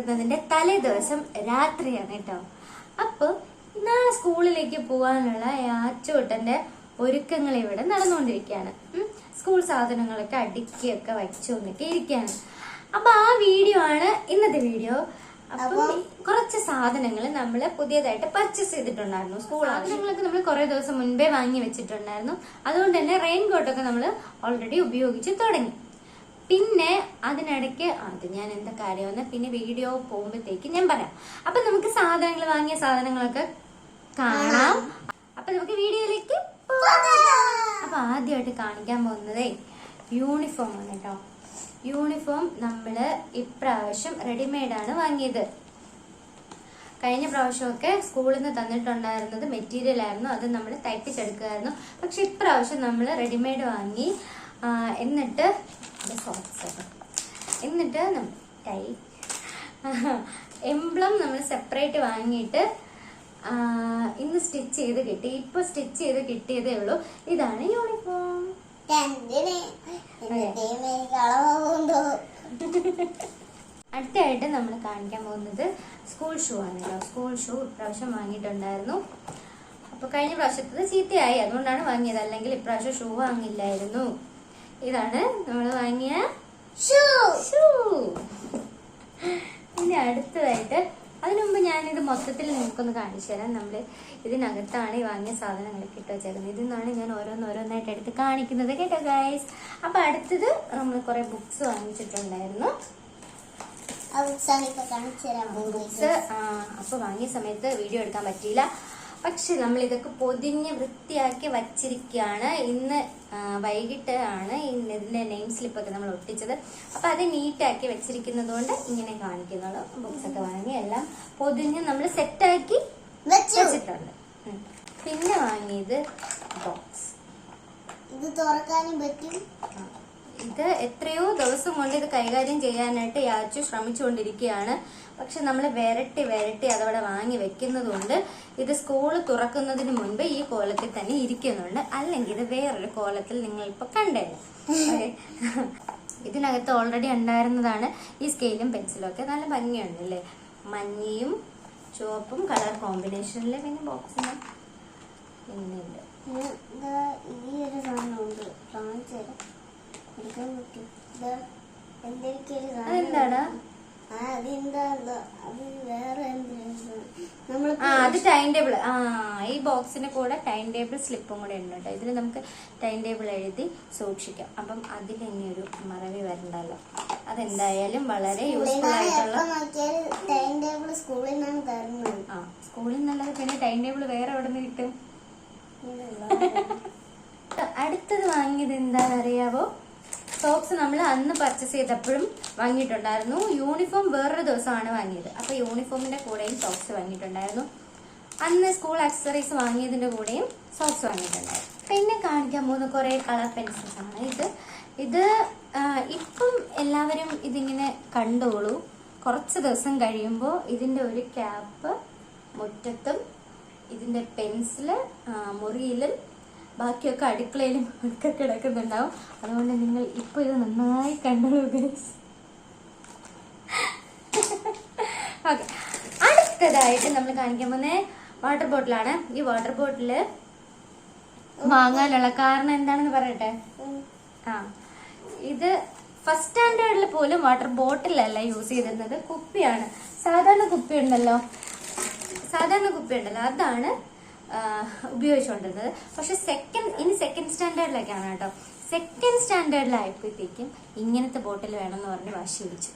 തുറക്കുന്നതിന്റെ തലേ ദിവസം രാത്രിയാണ് കേട്ടോ. അപ്പൊ നാളെ സ്കൂളിലേക്ക് പോകാനുള്ള ആച്ചോട്ടന്റെ ഒരുക്കങ്ങൾ ഇവിടെ നടന്നുകൊണ്ടിരിക്കുകയാണ്. സ്കൂൾ സാധനങ്ങളൊക്കെ അടുക്കിയൊക്കെ വച്ചുകൊണ്ടൊക്കെ ഇരിക്കുകയാണ്. അപ്പൊ ആ വീഡിയോ ആണ് ഇന്നത്തെ വീഡിയോ. അപ്പൊ കുറച്ച് സാധനങ്ങൾ നമ്മൾ പുതിയതായിട്ട് പർച്ചേസ് ചെയ്തിട്ടുണ്ടായിരുന്നു. സ്കൂൾ സാധനങ്ങളൊക്കെ നമ്മൾ കുറെ ദിവസം മുൻപേ വാങ്ങി വെച്ചിട്ടുണ്ടായിരുന്നു. അതുകൊണ്ട് തന്നെ റെയിൻ കോട്ടൊക്കെ നമ്മൾ ഓൾറെഡി ഉപയോഗിച്ച് തുടങ്ങി. പിന്നെ അതിനിടയ്ക്ക് അത് ഞാൻ എന്താ കാര്യമെന്ന് പിന്നെ വീഡിയോ പോകുമ്പോഴത്തേക്ക് ഞാൻ പറയാം. അപ്പൊ നമുക്ക് സാധനങ്ങൾ വാങ്ങിയ സാധനങ്ങളൊക്കെ കാണാം. അപ്പൊ നമുക്ക് വീഡിയോയിലേക്ക്. അപ്പൊ ആദ്യമായിട്ട് കാണിക്കാൻ പോകുന്നതേ യൂണിഫോം ആണ് കേട്ടോ. യൂണിഫോം നമ്മൾ ഇപ്രാവശ്യം ആണ് വാങ്ങിയത്. കഴിഞ്ഞ പ്രാവശ്യമൊക്കെ സ്കൂളിൽ നിന്ന് തന്നിട്ടുണ്ടായിരുന്നത് മെറ്റീരിയൽ ആയിരുന്നു. അത് നമ്മൾ തയ്പ്പിച്ചെടുക്കുമായിരുന്നു പക്ഷെ ഇപ്രാവശ്യം നമ്മൾ റെഡിമെയ്ഡ് വാങ്ങി എന്നിട്ട് ഇത് സോക്സ് എന്നിട്ട് നമ്മൾ ടൈ എംബ്ലം നമ്മൾ സെപ്പറേറ്റ് വാങ്ങിയിട്ട് ഇന്ന് സ്റ്റിച്ച് ചെയ്ത് കിട്ടി. ഇപ്പൊ സ്റ്റിച്ച് ചെയ്ത് കിട്ടിയതേ ഉള്ളൂ. ഇതാണ് യൂണിഫോം അടുത്തായിട്ട് നമ്മൾ കാണിക്കാൻ പോകുന്നത് സ്കൂൾ ഷൂ ആണല്ലോ. സ്കൂൾ ഷൂ ഇപ്രാവശ്യം വാങ്ങിയിട്ടുണ്ടായിരുന്നു. അപ്പൊ കഴിഞ്ഞ പ്രാവശ്യത്തത് ചീത്തയായി. അതുകൊണ്ടാണ് വാങ്ങിയത്. അല്ലെങ്കിൽ ഇപ്രാവശ്യം ഷൂ വാങ്ങില്ലായിരുന്നു. ഇതാണ് നമ്മൾ വാങ്ങിയ ഷൂ. ഷൂ. ഇനി അടുത്തതായിട്ട് അതിനു മുമ്പ് ഞാനിത് മൊത്തത്തിൽ നിങ്ങൾക്കൊന്ന് കാണിച്ചു തരാം. നമ്മൾ ഇതിനകത്താണ് ഈ വാങ്ങിയ സാധനങ്ങളൊക്കെ ഇട്ട് വെച്ചേക്കുന്നത്. ഇതിൽ നിന്നാണ് ഞാൻ ഓരോന്നോരോന്നായിട്ട് എടുത്ത് കാണിക്കുന്നത്. കേട്ടോ ഗൈസ് അപ്പൊ അടുത്തത് നമ്മൾ കുറെ ബുക്സ് വാങ്ങിച്ചിട്ടുണ്ടായിരുന്നു. ബുക്സ് അപ്പൊ വാങ്ങിയ സമയത്ത് വീഡിയോ എടുക്കാൻ പറ്റിയില്ല. പക്ഷെ നമ്മൾ ഇതൊക്കെ പൊതിഞ്ഞ് വൃത്തിയാക്കി വച്ചിരിക്കുകയാണ്. ഇന്ന് വൈകിട്ടാണ് വൈകിട്ട് ആണ് ഇതിന്റെ നെയിം സ്ലിപ്പ് ഒക്കെ നമ്മൾ ഒട്ടിച്ചത്. അപ്പൊ അത് നീറ്റാക്കി വെച്ചിരിക്കുന്നത് കൊണ്ട് ഇങ്ങനെ കാണിക്കുന്നുള്ളൂ. ബുക്സ് ഒക്കെ വാങ്ങി എല്ലാം പൊതിഞ്ഞ് നമ്മൾ സെറ്റാക്കി വെച്ചു. വെച്ചിട്ടുണ്ട്. പിന്നെ വാങ്ങിയത് ബോക്സ് ഇത് തുറക്കാനും പറ്റും. ഇത് എത്രയോ ദിവസം കൊണ്ട് ഇത് കൈകാര്യം ചെയ്യാനായിട്ട് യാച്ചു ശ്രമിച്ചുകൊണ്ടിരിക്കുകയാണ്. പക്ഷെ നമ്മൾ വരട്ടി വരട്ടി അതവിടെ വാങ്ങി വെക്കുന്നതുകൊണ്ട് ഇത് സ്കൂൾ തുറക്കുന്നതിന് മുൻപ് ഈ കോലത്തിൽ തന്നെ ഇരിക്കുന്നുണ്ട്. അല്ലെങ്കിൽ ഇത് വേറൊരു കോലത്തിൽ നിങ്ങൾ ഇപ്പൊ കണ്ടേനെ ഇതിനകത്ത് ഓൾറെഡി ഉണ്ടായിരുന്നതാണ് ഈ സ്കെയിലും പെൻസിലും ഒക്കെ. നല്ല ഭംഗിയുണ്ട് അല്ലേ? മഞ്ഞയും ചുവപ്പും കളർ കോമ്പിനേഷനിൽ പിന്നെ ബോക്സിന് പിന്നെ ഈ ഒരു സാധനമുണ്ട് കാണിച്ചു തരാം. അതെന്താടാ ആ? അത് ടൈം ടേബിൾ ആ ഈ ബോക്സിന് കൂടെ ടൈം ടേബിൾ സ്ലിപ്പും കൂടെ ഉണ്ട് കേട്ടോ. ഇതിൽ നമുക്ക് ടൈം ടേബിൾ എഴുതി സൂക്ഷിക്കാം. അപ്പം അതിൽ ഇനി ഒരു മറവി വരണ്ടല്ലോ. അതെന്തായാലും വളരെ യൂസ്ഫുൾ ആയിട്ടുള്ള സ്കൂളിൽ നിന്നാണ് തരുന്നത്. ആ സ്കൂളിൽ നിന്നല്ലാതെ പിന്നെ ടൈം ടേബിൾ വേറെ എവിടെ നിന്ന് കിട്ടും അടുത്തത് വാങ്ങിയത് എന്താണെന്ന് അറിയാവോ? സോക്സ് നമ്മൾ അന്ന് പർച്ചേസ് ചെയ്തപ്പോഴും വാങ്ങിയിട്ടുണ്ടായിരുന്നു. യൂണിഫോം വേറൊരു ദിവസമാണ് വാങ്ങിയത്. അപ്പൊ യൂണിഫോമിന്റെ കൂടെയും സോക്സ് വാങ്ങിയിട്ടുണ്ടായിരുന്നു. അന്ന് സ്കൂൾ അക്സറീസ് വാങ്ങിയതിന്റെ കൂടെയും സോക്സ് വാങ്ങിയിട്ടുണ്ടായിരുന്നു. പിന്നെ കാണിക്കാൻ പോകുന്ന കുറെ കളർ പെൻസിൽസ് ആണ് ഇത്. ഇത് ഇപ്പം എല്ലാവരും ഇതിങ്ങനെ കണ്ടോളൂ. കുറച്ച് ദിവസം കഴിയുമ്പോൾ ഇതിന്റെ ഒരു ക്യാപ്പ് മുറ്റത്തും ഇതിന്റെ പെൻസിൽ മുറിയിലും ബാക്കിയൊക്കെ അടുക്കളയിലും ഒക്കെ കിടക്കുന്നുണ്ടാവും. അതുകൊണ്ട് നിങ്ങൾ ഇപ്പൊ ഇത് നന്നായി കണ്ടോളൂ അടുത്തതായിട്ട് നമ്മൾ കാണിക്കാൻ പോകുന്ന വാട്ടർ ബോട്ടിലാണ് ഈ വാട്ടർ ബോട്ടിൽ വാങ്ങാനുള്ള കാരണം എന്താണെന്ന് പറയട്ടെ? ആ. ഇത് ഫസ്റ്റ് സ്റ്റാൻഡേർഡിൽ പോലും വാട്ടർ ബോട്ടിലല്ല യൂസ് ചെയ്തിരുന്നത്. കുപ്പിയാണ്. സാധാരണ കുപ്പി ഉണ്ടല്ലോ സാധാരണ കുപ്പി ഉണ്ടല്ലോ അതാണ് ഉപയോഗിച്ചുകൊണ്ടിരുന്നത്. പക്ഷെ സെക്കൻഡ് ഇനി സെക്കൻഡ് സ്റ്റാൻഡേർഡിലേക്കാണ് കേട്ടോ. സെക്കൻഡ് സ്റ്റാൻഡേർഡിലായപ്പോഴത്തേക്കും ഇങ്ങനത്തെ ബോട്ടിൽ വേണമെന്ന് പറഞ്ഞ് വാശി പിടിച്ചു.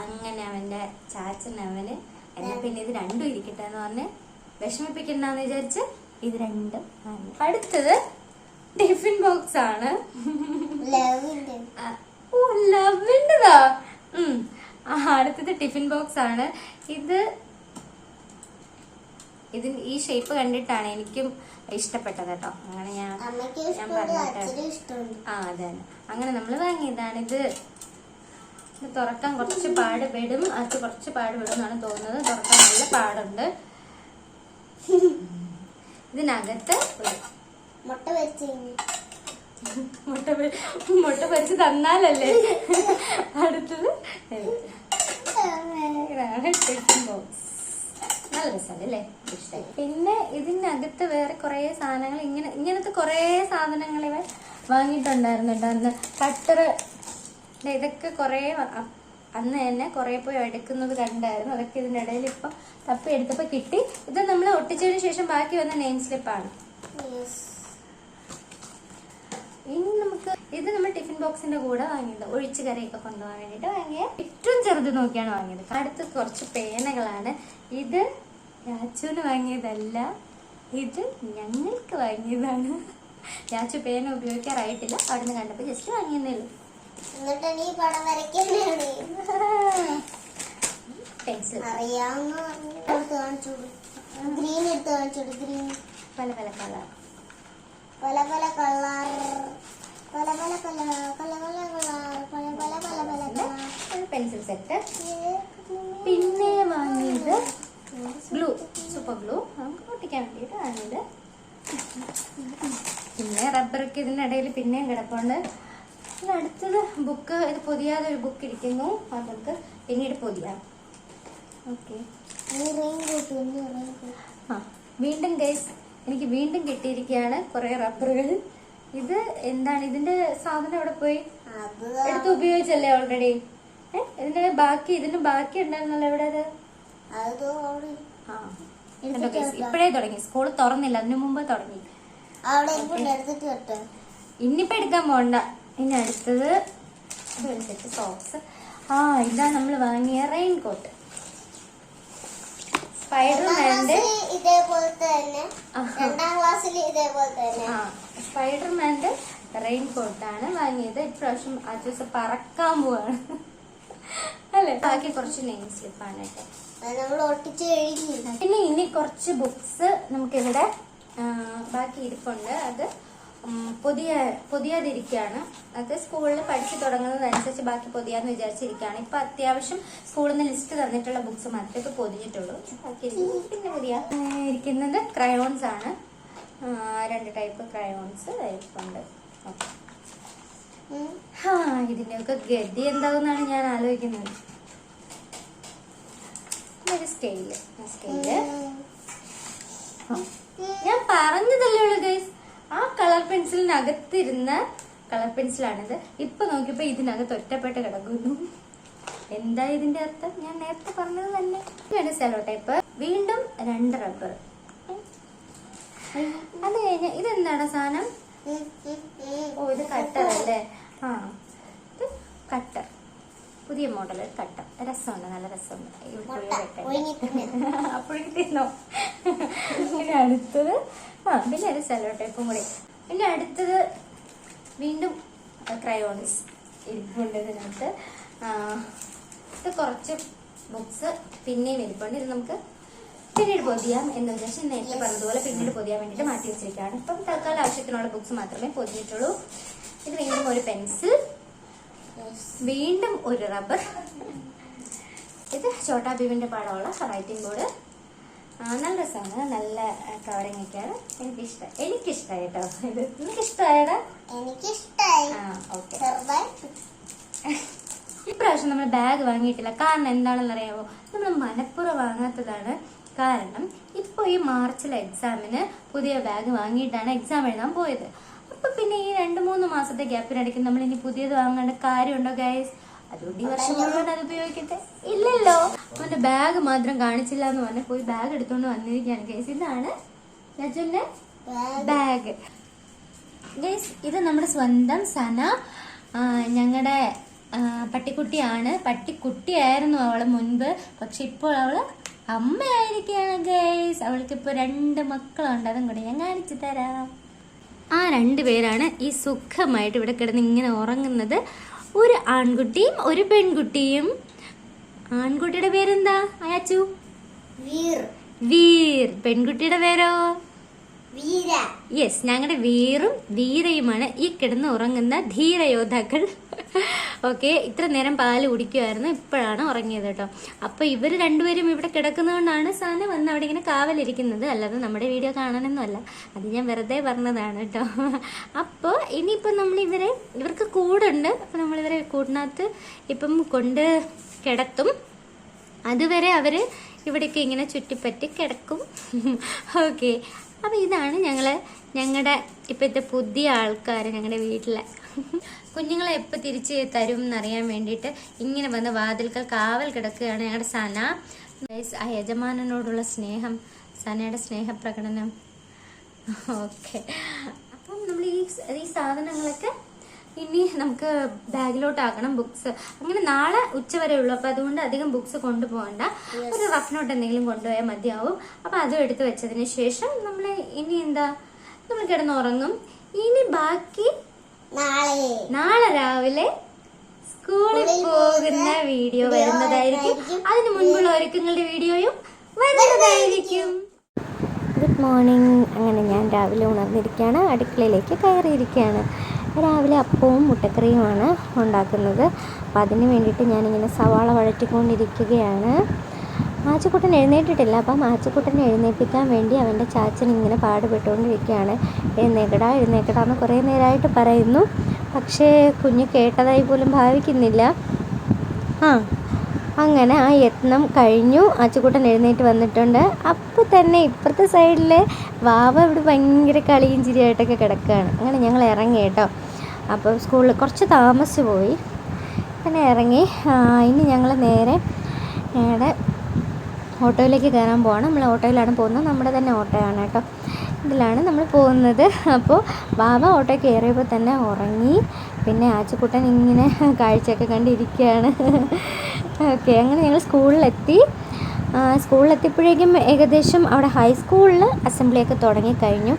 അങ്ങനെ അവന്റെ ചാച്ചൻ അവന് എന്നാ പിന്നെ ഇത് രണ്ടും ഇരിക്കട്ടെ എന്ന് പറഞ്ഞ് വിഷമിപ്പിക്കണ്ടെന്ന് വിചാരിച്ച് ഇത് രണ്ടും അടുത്തത് ടിഫിൻ ബോക്സ് ആണ്. ഓ ലവിന്റെതാ അടുത്തത് ടിഫിൻ ബോക്സ് ആണ്. ഇത് ഇതിന് ഈ ഷേപ്പ് കണ്ടിട്ടാണ് എനിക്കും ഇഷ്ടപ്പെട്ടത് കേട്ടോ അങ്ങനെ ഞാൻ പറഞ്ഞിട്ട് ആ അതെ അങ്ങനെ നമ്മൾ വാങ്ങിയതാണ്. ഇത് തുറക്കാൻ കുറച്ച് പാട് പെടും അത് കുറച്ച് പാട് പെടും എന്നാണ് തോന്നുന്നത്. തുറക്കാൻ നല്ല പാടുണ്ട്. ഇതിനകത്ത് മുട്ട വെച്ച് മുട്ട മുട്ട പൊരിച്ച് തന്നാലല്ലേ? അടുത്തത് ബോക്സ്. നല്ല രസമല്ലേ? അല്ലേ ഇഷ്ടമായി പിന്നെ ഇതിനകത്ത് വേറെ കുറേ സാധനങ്ങൾ ഇങ്ങനെ ഇങ്ങനത്തെ കുറേ സാധനങ്ങൾ ഇവ വാങ്ങിയിട്ടുണ്ടായിരുന്നു കേട്ടോ. അന്ന് കട്ടർ ഇതൊക്കെ കുറേ അന്ന് തന്നെ കുറേ പോയി എടുക്കുന്നത് കണ്ടായിരുന്നു. അതൊക്കെ ഇതിന്റെ ഇടയിൽ ഇപ്പം തപ്പി എടുത്തപ്പോൾ കിട്ടി. ഇത് നമ്മൾ ഒട്ടിച്ചതിന് ശേഷം ബാക്കി വന്ന നെയിം സ്ലിപ്പാണ്. ഇനി നമുക്ക് ഇത് നമ്മൾ ടിഫിൻ ബോക്സിന്റെ കൂടെ വാങ്ങിയത്. ഒഴിച്ചു കറിയൊക്കെ കൊണ്ടുപോകാൻ വേണ്ടിയിട്ട് വാങ്ങിയ ഏറ്റവും ചെറുത് നോക്കിയാണ് വാങ്ങിയത്. അടുത്ത് കുറച്ച് പേനകളാണ്. ഇത് രാജുവിന് വാങ്ങിയതല്ല ഇത് ഞങ്ങൾക്ക് വാങ്ങിയതാണ്. രാജു പേന ഉപയോഗിക്കാറായിട്ടില്ല അവിടുന്ന് കണ്ടപ്പോൾ ജസ്റ്റ് വാങ്ങിയെന്നേ ഉള്ളൂ. പെൻസിൽ ഗ്രീൻ എടുത്ത് കാണിച്ചു ഗ്രീൻ പല പല കളർ പല പല കളർ പല പല കളർ പല പല കളർ പല പല പല പല പെൻസിൽ സെറ്റ് പിന്നെ വാങ്ങിയത് ഗ്ലൂ സൂപ്പർ ഗ്ലൂ നമുക്ക് പൊട്ടിക്കാൻ വേണ്ടിയിട്ട് പിന്നെ റബ്ബറൊക്കെ ഇതിന്റെ ഇടയിൽ പിന്നെയും കിടപ്പുണ്ട്. പിന്നെ അടുത്തത് ബുക്ക് ഇത് പൊതിയാതെ ഒരു ബുക്ക് ഇരിക്കുന്നു. അത് നമുക്ക് പിന്നീട് പൊതിയാം. ഓക്കെ ആ വീണ്ടും ഗൈസ് എനിക്ക് വീണ്ടും കിട്ടിയിരിക്കുകയാണ് കുറേ റബ്ബറുകൾ ഇത് എന്താണ്? ഇതിന്റെ സാധനം എവിടെ പോയി? എടുത്ത് ഉപയോഗിച്ചല്ലേ ഓൾറെഡി ഏഹ് ഇതിന്റെ ബാക്കി ഇതിന് ബാക്കി ഉണ്ടായിരുന്നല്ലോ എവിടെ അത്? ഇപ്പഴേ തുടങ്ങി. സ്കൂൾ തുറന്നില്ല. അതിനു മുമ്പ് തുടങ്ങി. ഇനിയിപ്പോ എടുക്കാൻ പോണ്ട. ഇനി അടുത്തത് സോക്സ് ആ ഇതാ നമ്മൾ വാങ്ങിയ റെയിൻ കോട്ട് സ്പൈഡർമാന്റെ ഇതേപോലത്തെ തന്നെ. രണ്ടാം ക്ലാസ്സിൽ തന്നെ. സ്പൈഡർമാന്റെ റെയിൻ കോട്ടാണ് വാങ്ങിയത്. ഇപ്രാവശ്യം ആ ദിവസം പറക്കാൻ പോവാണ്. അല്ലേ? ബാക്കി കുറച്ച് നെയിം സ്ലിപ്പാണ് കേട്ടോ നമ്മൾ ഒട്ടിച്ച് കഴിഞ്ഞു പിന്നെ ഇനി കുറച്ച് ബുക്സ് നമുക്കിവിടെ ഇവിടെ ബാക്കി ഇരിപ്പുണ്ട്. അത് പുതിയ പുതിയതിരിക്കുകയാണ്. അത് സ്കൂളിൽ പഠിച്ചു തുടങ്ങുന്നതനുസരിച്ച് ബാക്കി പൊതിയാന്ന് വിചാരിച്ചിരിക്കുകയാണ്. ഇപ്പൊ അത്യാവശ്യം സ്കൂളിൽ നിന്ന് ലിസ്റ്റ് തന്നിട്ടുള്ള ബുക്സ് മാത്രമേ പൊതിഞ്ഞിട്ടുള്ളൂ. ബാക്കി പിന്നെ പുതിയ. ഇരിക്കുന്നത് ക്രയോൺസ് ആണ്. രണ്ട് ടൈപ്പ് ക്രയോൺസ് ഇരിപ്പുണ്ട്. ഓക്കെ. ആ ഇതിന്റെയൊക്കെ ഗതി എന്താകുന്നാണ് ഞാൻ ആലോചിക്കുന്നത്. ഒരു സ്കെയിൽ സ്കെയിൽ ഞാൻ പറഞ്ഞതല്ലേ ഉള്ളു ഗൈസ് ആ കളർ പെൻസിലിനകത്തിരുന്ന കളർ പെൻസിലാണിത് ഇപ്പൊ നോക്കിയപ്പോ ഇതിനകത്ത് ഒറ്റപ്പെട്ട് കിടക്കുന്നു. എന്താ ഇതിന്റെ അർത്ഥം? ഞാൻ നേരത്തെ പറഞ്ഞത് തന്നെ. ഇതാണ് സെലോ ടൈപ്പ് വീണ്ടും രണ്ട് റബ്ബർ അത് കഴിഞ്ഞ ഇതെന്താണ് സാധനം? ഓ ഇത് കട്ടർ അല്ലേ? ആ ഇത് കട്ടർ പുതിയ മോഡൽ കട്ട രസമുണ്ട് നല്ല രസമുണ്ട്. ഇവിടെ പോയി മുട്ട, വെക്കണ്ട. ഒഴുങ്ങി അപ്പോഴേക്ക് പിന്നെ അടുത്തത് ആ പിന്നെ ഒരു സെലോ ടൈപ്പും കൂടി. പിന്നെ അടുത്തത് വീണ്ടും ക്രയോൺസ് ഇരിപ്പുണ്ട് ഇതിനകത്ത്. ഇത് കുറച്ച് ബുക്സ് പിന്നെയും ഇരിപ്പുണ്ട്. ഇത് നമുക്ക് പിന്നീട് പൊതിയാം എന്ന് വിചാരിച്ച് നേരത്തെ പറഞ്ഞതുപോലെ പിന്നീട് പൊതിയാൻ വേണ്ടിയിട്ട് മാറ്റി വെച്ചിരിക്കുകയാണ്. ഇപ്പം തൽക്കാലം ആവശ്യത്തിനുള്ള ബുക്സ് മാത്രമേ പൊതിഞ്ഞിട്ടുള്ളൂ. ഇത് വീണ്ടും ഒരു പെൻസിൽ വീണ്ടും ഒരു റബ്ബർ. ഇത് ചോട്ടാ ബീവിന്റെ പാടമുള്ള റൈറ്റിംഗ് ബോർഡ് നല്ല രസമാണ്. നല്ല കവറിങ് ഒക്കെയാണ്. എനിക്കിഷ്ടം എനിക്കിഷ്ടമായി കേട്ടോ ഇത് നിനക്കിഷ്ടമായടാ എനിക്കിഷ്ടായി. ആ ഓക്കെ ഇപ്രാവശ്യം നമ്മൾ ബാഗ് വാങ്ങിയിട്ടില്ല. കാരണം എന്താണെന്ന് അറിയാമോ നമ്മൾ മനപ്പുറം വാങ്ങാത്തതാണ് കാരണം ഇപ്പോൾ ഈ മാർച്ചിലെ എക്സാമിന് പുതിയ ബാഗ് വാങ്ങിയിട്ടാണ് എക്സാം എഴുതാൻ പോയത്. അപ്പൊ പിന്നെ ഈ രണ്ട് മൂന്ന് മാസത്തെ ഗ്യാപ്പിനിടയ്ക്ക് നമ്മൾ ഇനി പുതിയത് വാങ്ങേണ്ട കാര്യമുണ്ടോ ഗൈസ് അതുകൊണ്ട് ഈ വർഷം മുഴുവൻ അത് ഉപയോഗിക്കട്ടെ. ഇല്ലല്ലോ. അവന്റെ ബാഗ് മാത്രം കാണിച്ചില്ല എന്ന് പറഞ്ഞ് പോയി ബാഗ് എടുത്തോണ്ട് വന്നിരിക്കുകയാണ് ഗൈസ് ഇതാണ് രജുന്റെ ബാഗ് ഗൈസ് ഇത് നമ്മുടെ സ്വന്തം സന ഞങ്ങളുടെ പട്ടിക്കുട്ടിയാണ്. പട്ടിക്കുട്ടിയായിരുന്നു അവൾ മുൻപ്. പക്ഷെ ഇപ്പോൾ അവൾ അമ്മയായിരിക്കുകയാണ് ഗൈസ് അവൾക്ക് ഇപ്പോൾ രണ്ട് മക്കളുണ്ട്. അതും കൂടെ ഞാൻ കാണിച്ചു തരാം. ആ രണ്ട് പേരാണ് ഈ സുഖമായിട്ട് ഇവിടെ കിടന്ന് ഇങ്ങനെ ഉറങ്ങുന്നത്. ഒരു ആൺകുട്ടിയും ഒരു പെൺകുട്ടിയും. ആൺകുട്ടിയുടെ പേരെന്താ അയാച്ചു? വീർ. വീർ. പെൺകുട്ടിയുടെ പേരോ? വീര. യെസ് ഞങ്ങളുടെ വീറും ധീരയുമാണ് ഈ കിടന്ന് ഉറങ്ങുന്ന ധീരയോദ്ധാക്കൾ. ഓക്കെ ഇത്ര നേരം പാൽ കുടിക്കുമായിരുന്നു ഇപ്പോഴാണ് ഉറങ്ങിയത് കേട്ടോ. അപ്പൊ ഇവർ രണ്ടുപേരും ഇവിടെ കിടക്കുന്നതുകൊണ്ടാണ് സാന വന്ന് അവിടെ ഇങ്ങനെ കാവലിരിക്കുന്നത്. അല്ലാതെ നമ്മുടെ വീഡിയോ കാണാനൊന്നുമല്ല. അത് ഞാൻ വെറുതെ പറഞ്ഞതാണ് കേട്ടോ. അപ്പോൾ ഇനിയിപ്പോൾ നമ്മൾ ഇവരെ ഇവർക്ക് കൂടുണ്ട്. അപ്പോൾ നമ്മളിവരെ കൂടിനകത്ത് ഇപ്പം കൊണ്ട് കിടത്തും. അതുവരെ അവർ ഇവിടെയൊക്കെ ഇങ്ങനെ ചുറ്റിപ്പറ്റി കിടക്കും. ഓക്കെ അപ്പോൾ ഇതാണ് ഞങ്ങൾ ഞങ്ങളുടെ ഇപ്പോഴത്തെ പുതിയ ആൾക്കാർ ഞങ്ങളുടെ വീട്ടിലെ കുഞ്ഞുങ്ങളെ എപ്പോൾ തിരിച്ച് തരും എന്നറിയാൻ വേണ്ടിയിട്ട് ഇങ്ങനെ വന്ന് വാതിൽക്കൽ കാവൽ കിടക്കുകയാണ് ഞങ്ങളുടെ സന. ആ യജമാനനോടുള്ള സ്നേഹം സനയുടെ സ്നേഹപ്രകടനം. ഓക്കെ. അപ്പം നമ്മൾ ഈ ഈ സാധനങ്ങളൊക്കെ ഇനി നമുക്ക് ബാഗിലോട്ടാക്കണം ബുക്സ്. അങ്ങനെ നാളെ ഉച്ച വരെ ഉള്ളൂ. അപ്പൊ അതുകൊണ്ട് അധികം ബുക്സ് കൊണ്ടുപോകണ്ട ഒരു റഫ് നോട്ട് എന്തെങ്കിലും കൊണ്ടുപോയാൽ മതിയാവും. അപ്പൊ അതും എടുത്ത് വെച്ചതിന് ശേഷം നമ്മൾ ഇനി എന്താ നമ്മൾ കിടന്നുറങ്ങും. ഇനി ബാക്കി നാളെ. നാളെ രാവിലെ സ്കൂളിൽ പോകുന്ന വീഡിയോ വരുന്നതായിരിക്കും. അതിന് മുൻപുള്ള ഒരുക്കങ്ങളുടെ വീഡിയോയും വരുന്നതായിരിക്കും. Good morning. അങ്ങനെ ഞാൻ രാവിലെ ഉണർന്നിരിക്കുകയാണ്. അടുക്കളയിലേക്ക് കയറിയിരിക്കുകയാണ്. രാവിലെ അപ്പവും മുട്ടക്കറിയുമാണ് ഉണ്ടാക്കുന്നത്. അപ്പോൾ അതിന് വേണ്ടിയിട്ട് ഞാനിങ്ങനെ സവാള വഴറ്റിക്കൊണ്ടിരിക്കുകയാണ്. ആച്ചക്കുട്ടൻ എഴുന്നേറ്റിട്ടില്ല. അപ്പം ആച്ചക്കുട്ടനെ എഴുന്നേൽപ്പിക്കാൻ വേണ്ടി അവന്റെ ചാച്ചൻ ഇങ്ങനെ പാടുപെട്ടുകൊണ്ടിരിക്കുകയാണ്. എഴുന്നേക്കടാ എഴുന്നേക്കടാ എന്ന് കുറേ നേരമായിട്ട് പറയുന്നു. പക്ഷേ കുഞ്ഞ് കേട്ടതായി പോലും ഭാവിക്കുന്നില്ല. ആ അങ്ങനെ ആ യത്നം കഴിഞ്ഞു. ആച്ചുകൂട്ടൻ എഴുന്നേറ്റ് വന്നിട്ടുണ്ട്. അപ്പോൾ തന്നെ ഇപ്പുറത്തെ സൈഡിൽ വാവ ഇവിടെ ഭയങ്കര കളിയും ചിരിയായിട്ടൊക്കെ കിടക്കുകയാണ്. അങ്ങനെ ഞങ്ങൾ ഇറങ്ങി കേട്ടോ. അപ്പോൾ സ്കൂളിൽ കുറച്ച് താമസിച്ച് പോയി. അങ്ങനെ ഇറങ്ങി. ഇനി ഞങ്ങൾ നേരെ ഞങ്ങളുടെ ഓട്ടോയിലേക്ക് കയറാൻ പോവാണ്. നമ്മൾ ഓട്ടോയിലാണ് പോകുന്നത്. നമ്മുടെ തന്നെ ഓട്ടോയാണ് കേട്ടോ. ഇതിലാണ് നമ്മൾ പോകുന്നത്. അപ്പോൾ ബാബ ഓട്ടോ കയറിയപ്പോൾ തന്നെ ഉറങ്ങി. പിന്നെ ആച്ചുക്കുട്ടൻ ഇങ്ങനെ കാഴ്ചയൊക്കെ കണ്ടിരിക്കുകയാണ്. ഓക്കെ അങ്ങനെ ഞങ്ങൾ സ്കൂളിലെത്തി. സ്കൂളിലെത്തിയപ്പോഴേക്കും ഏകദേശം അവിടെ ഹൈസ്കൂളിൽ അസംബ്ലിയൊക്കെ തുടങ്ങിക്കഴിഞ്ഞു.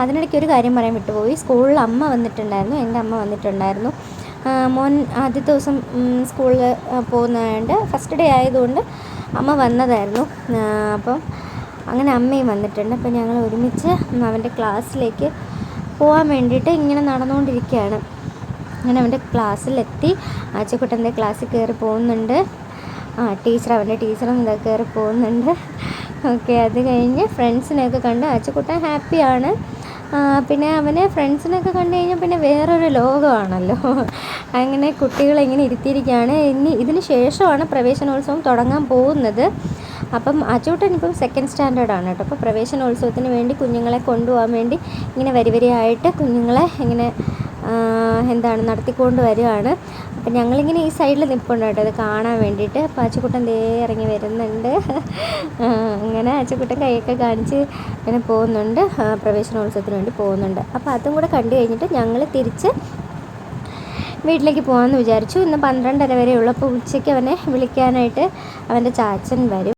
അതിനിടയ്ക്ക് ഒരു കാര്യം പറയാൻ വിട്ടുപോയി. സ്കൂളിൽ അമ്മ വന്നിട്ടുണ്ടായിരുന്നു. എന്റെ അമ്മ വന്നിട്ടുണ്ടായിരുന്നു. മോൻ ആദ്യത്തെ ദിവസം സ്കൂളിൽ പോകുന്നതുകൊണ്ട് ഫസ്റ്റ് ഡേ ആയതുകൊണ്ട് അമ്മ വന്നതായിരുന്നു. അപ്പം അങ്ങനെ അമ്മയും വന്നിട്ടുണ്ട്. അപ്പം ഞങ്ങൾ ഒരുമിച്ച് അവന്റെ ക്ലാസ്സിലേക്ക് പോകാൻ വേണ്ടിയിട്ട് ഇങ്ങനെ നടന്നുകൊണ്ടിരിക്കുകയാണ്. അങ്ങനെ അവന്റെ ക്ലാസ്സിലെത്തി. ആച്ചക്കുട്ടന്റെ ക്ലാസ്സിൽ കയറി പോകുന്നുണ്ട്. ആ ടീച്ചർ അവന്റെ ടീച്ചറും ഇതൊക്കെ കയറി പോകുന്നുണ്ട്. ഓക്കെ അത് കഴിഞ്ഞ് ഫ്രണ്ട്സിനെയൊക്കെ കണ്ട് ആച്ചക്കുട്ടൻ ഹാപ്പിയാണ്. പിന്നെ അവനെ ഫ്രണ്ട്സിനൊക്കെ കണ്ടു കഴിഞ്ഞാൽ പിന്നെ വേറൊരു ലോകമാണല്ലോ. അങ്ങനെ കുട്ടികളെ ഇങ്ങനെ ഇരുത്തിയിരിക്കുകയാണ്. ഇനി ഇതിന് ശേഷമാണ് പ്രവേശനോത്സവം തുടങ്ങാൻ പോകുന്നത്. അപ്പം അച്ചൂട്ടൻ ഇപ്പം സെക്കൻഡ് സ്റ്റാൻഡേർഡാണ് കേട്ടോ. അപ്പോൾ പ്രവേശനോത്സവത്തിന് വേണ്ടി കുഞ്ഞുങ്ങളെ കൊണ്ടുപോകാൻ വേണ്ടി ഇങ്ങനെ വരി വരിയായിട്ട് കുഞ്ഞുങ്ങളെ ഇങ്ങനെ എന്താണ് നടത്തിക്കൊണ്ട് വരികയാണ്. അപ്പം ഞങ്ങളിങ്ങനെ ഈ സൈഡിൽ നിൽപ്പുണ്ട് കേട്ടോ. ഇത് കാണാൻ വേണ്ടിയിട്ട്. അപ്പോൾ അച്ചുക്കുട്ടൻ ദേ ഇറങ്ങി വരുന്നുണ്ട്. അങ്ങനെ അച്ചുക്കുട്ടൻ കൈയൊക്കെ കാണിച്ച് ഇങ്ങനെ പോകുന്നുണ്ട്. പ്രവേശനോത്സവത്തിന് വേണ്ടി പോകുന്നുണ്ട്. അപ്പോൾ അതും കൂടെ കണ്ടു കഴിഞ്ഞിട്ട് ഞങ്ങൾ തിരിച്ച് വീട്ടിലേക്ക് പോകാമെന്ന് വിചാരിച്ചു. ഇന്ന് പന്ത്രണ്ടര വരെ ഉള്ളപ്പോൾ ഉച്ചയ്ക്ക് അവനെ വിളിക്കാനായിട്ട് അവന്റെ ചാച്ചൻ വരും.